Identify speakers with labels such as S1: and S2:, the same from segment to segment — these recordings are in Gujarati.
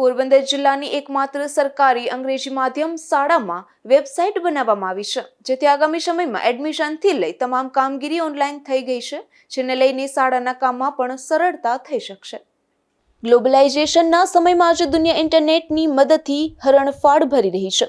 S1: પોરબંદર જિલ્લાની એકમાત્ર સરકારી અંગ્રેજી માધ્યમ શાળામાં વેબસાઇટ બનાવવામાં આવી છે, જેથી આગામી સમયમાં એડમિશનથી લઈ તમામ કામગીરી ઓનલાઈન થઈ ગઈ છે, જેને લઈને શાળાના કામમાં પણ સરળતા થઈ શકશે. ગ્લોબલાઇઝેશનના સમયમાં આજે દુનિયા ઇન્ટરનેટની મદદથી હરણફાળ ભરી રહી છે.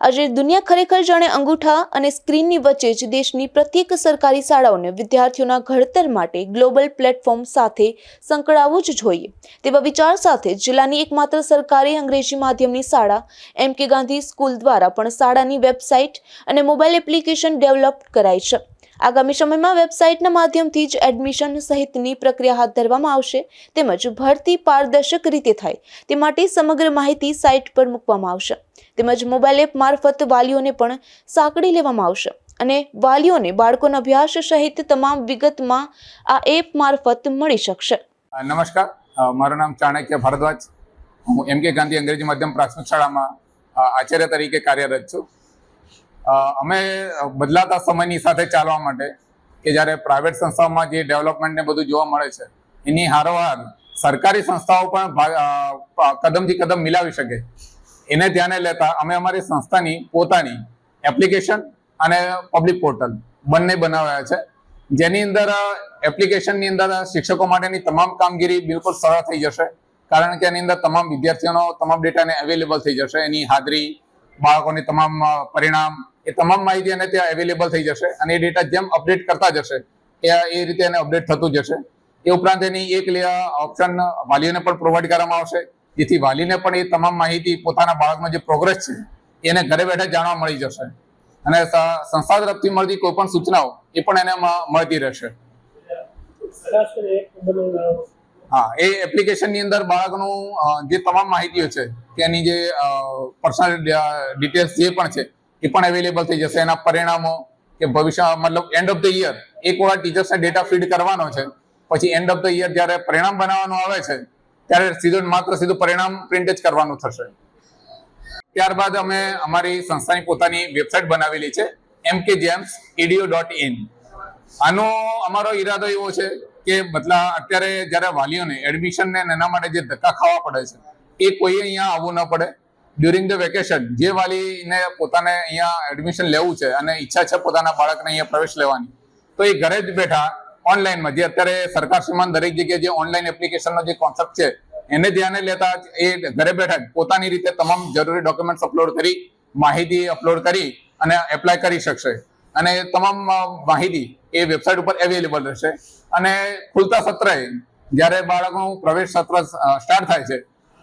S1: આજે દુનિયા ખરેખર જાણે અંગૂઠા અને સ્ક્રીનની વચ્ચે જ દેશની પ્રત્યેક સરકારી શાળાઓને વિદ્યાર્થીઓના ઘડતર માટે ગ્લોબલ પ્લેટફોર્મ સાથે સંકળાવવું જ જોઈએ. તેવા વિચાર સાથે જિલ્લાની એકમાત્ર સરકારી અંગ્રેજી માધ્યમની શાળા એમ કે ગાંધી સ્કૂલ દ્વારા પણ શાળાની વેબસાઇટ અને મોબાઈલ એપ્લિકેશન ડેવલપ કરાઈ છે. આગામી સમયમાં વેબસાઇટના માધ્યમથી જ એડમિશન સહિતની પ્રક્રિયા હાથ ધરવામાં આવશે. તેમજ ભરતી પારદર્શક રીતે થાય તે માટે સમગ્ર માહિતી સાઇટ પર મૂકવામાં આવશે. તેમજ મોબાઈલ એપ મારફત વાલીઓને પણ સાંકળી લેવામાં આવશે. અને વાલીઓને બાળકોના અભ્યાસ સહિત તમામ વિગતમાં આ એપ મારફત મળી શકશે.
S2: નમસ્કાર. મારું નામ ચાણક્ય ભારદ્વાજ. હું એમ કે ગાંધી અંગ્રેજી માધ્યમ પ્રાથમિક શાળામાં આચાર્ય તરીકે કાર્યરત છું. અમે બદલાતા સમયની સાથે ચાલવા માટે કે જ્યારે પ્રાઇવેટ સંસ્થાઓમાં જે ડેવલપમેન્ટને બધું જોવા મળે છે, એની હારોહાર સરકારી સંસ્થાઓ પણ કદમથી કદમ મિલાવી શકે. એને ધ્યાને લેતા અમે અમારી સંસ્થાની પોતાની એપ્લિકેશન અને પબ્લિક પોર્ટલ બંને બનાવ્યા છે, જેની અંદર એપ્લિકેશનની અંદર શિક્ષકો માટેની તમામ કામગીરી બિલકુલ સરળ થઈ જશે, કારણ કે એની અંદર તમામ વિદ્યાર્થીઓનો તમામ ડેટાને અવેલેબલ થઈ જશે, એની હાજરી, બાળકોની તમામ પરિણામ એ તમામ માહિતી એને ત્યાં અવેલેબલ થઈ જશે અને એ ડેટા જેમ અપડેટ કરતા જશે, એ એ રીતે એને અપડેટ થતું જશે. એ ઉપરાંત એની એક ઓપ્શન વાલીઓને પણ પ્રોવાઈડ કરવામાં આવશે, જેથી વાલીને પણ એ તમામ માહિતી પોતાના બાળકનો જે પ્રોગ્રેસ છે, એને ઘરે બેઠા જાણવા મળી જશે. અને સંસ્થા તરફથી મળતી કોઈ પણ સૂચનાઓ એ પણ એને મળતી રહેશે. હા, એ એપ્લિકેશનની અંદર બાળકનું જે તમામ માહિતીઓ છે એની જે પર્સનલ ડિટેલ્સ જે પણ છે એ પણ અવેલેબલ થઈ જશે. એના પરિણામો કે ભવિષ્ય મતલબ એન્ડ ઓફ ધ યર એક વાર ટીચર્સને ડેટા ફીડ કરવાનો છે. પછી એન્ડ ઓફ ધ યર જ્યારે પરિણામ બનાવવાનું આવે છે, ત્યારે સીધું માત્ર સીધું પરિણામ પ્રિન્ટ જ કરવાનું થશે. ત્યારબાદ અમે અમારી સંસ્થાની પોતાની વેબસાઇટ બનાવેલી છે એમ કે જેમ્સ ઇડીઓ ડોટ ઇન આનો અમારો ઈરાદો એવો છે કે બદલા અત્યારે જ્યારે વાલીઓને એડમિશન ને એના માટે જે ધક્કા ખાવા પડે છે, એ કોઈ અહીંયા આવવું ન પડે. ડ્યુરિંગ ધ વેકેશન જે વાલીને પોતાને અહીંયા એડમિશન લેવું છે અને ઈચ્છા છે પોતાના બાળકને અહીંયા પ્રવેશ લેવાની, તો એ ઘરે જ બેઠા ઓનલાઈનમાં જે અત્યારે સરકાર શ્રીમાન દરેક જગ્યાએ જે ઓનલાઈન એપ્લિકેશનનો જે કોન્સેપ્ટ છે, એને ધ્યાને લેતા એ ઘરે બેઠા પોતાની રીતે તમામ જરૂરી ડોક્યુમેન્ટ્સ અપલોડ કરી, માહિતી અપલોડ કરી અને એપ્લાય કરી શકશે. અને તમામ માહિતી એ વેબસાઇટ ઉપર અવેલેબલ રહેશે. અને ખુલતા સત્રએ જ્યારે બાળકનું પ્રવેશ સત્ર સ્ટાર્ટ થાય છે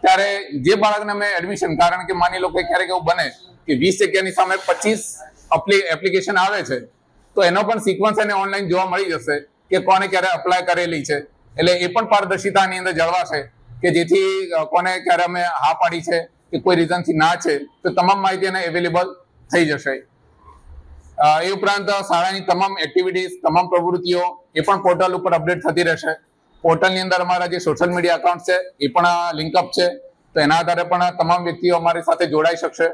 S2: ત્યારે જે બાળકને અમે એડમિશન કારણ કે માની લો કે ક્યારેક એવું બને કે વીસ જગ્યાની સામે પચીસ એપ્લિકેશન આવે છે, તો એનો પણ સિક્વન્સ એને ઓનલાઈન જોવા મળી જશે કે કોને ક્યારે અપ્લાય કરેલી છે. એટલે એ પણ પારદર્શિતાની અંદર જળવાશે કે જેથી કોને ક્યારે અમે હા પાડી છે કે કોઈ રીઝનથી ના છે, તો તમામ માહિતી એને અવેલેબલ થઈ જશે. એ ઉપરાંત શાળાની તમામ એક્ટિવિટીઝ તમામ પ્રવૃત્તિઓ એ પણ પોર્ટલ ઉપર અપડેટ થતી રહેશે. પોર્ટલની અંદર અમારા જે સોશિયલ મીડિયા એકાઉન્ટ છે, એ પણ લિંકઅપ છે. તો એના આધારે પણ તમામ વ્યક્તિઓ અમારી સાથે જોડાઈ શકશે.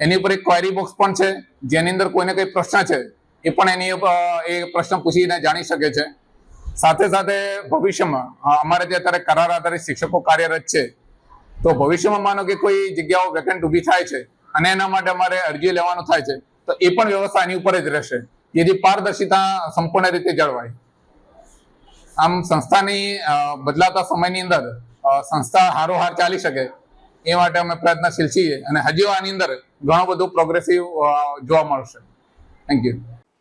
S2: એની ઉપર એક ક્વેરી બોક્સ પણ છે, જેની અંદર કોઈને કંઈ પ્રશ્ન છે, એ પણ એની એ પ્રશ્ન પૂછીને જાણી શકે છે. સાથે સાથે ભવિષ્યમાં અમારે જે અત્યારે કરાર આધારિત શિક્ષકો કાર્યરત છે, તો ભવિષ્યમાં માનો કે કોઈ જગ્યાઓ વેકેન્ટ ઊભી થાય છે, અને એના માટે અમારે અરજી લેવાનું થાય છે, તો એ પણ વ્યવસ્થા એની ઉપર જ રહેશે. જેથી પારદર્શિતા સંપૂર્ણ રીતે જળવાય. આમ સંસ્થાની બદલાતા સમયની અંદર સંસ્થા હારોહાર ચાલી શકે એ માટે અમે પ્રયત્નશીલ છીએ અને હજી આની અંદર ઘણો બધો પ્રોગ્રેસિવ જોવા મળશે. થેન્ક યુ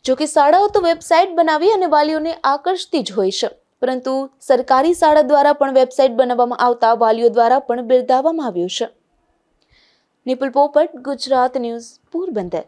S1: જોકે શાળાઓ તો વેબસાઇટ બનાવી અને વાલીઓને આકર્ષતી જ હોય છે. પરંતુ સરકારી શાળા દ્વારા પણ વેબસાઇટ બનાવવામાં આવતા વાલીઓ દ્વારા પણ બિરદાવવામાં આવ્યું છે. નિપુલ પોપટ, ગુજરાત ન્યૂઝ, પોરબંદર.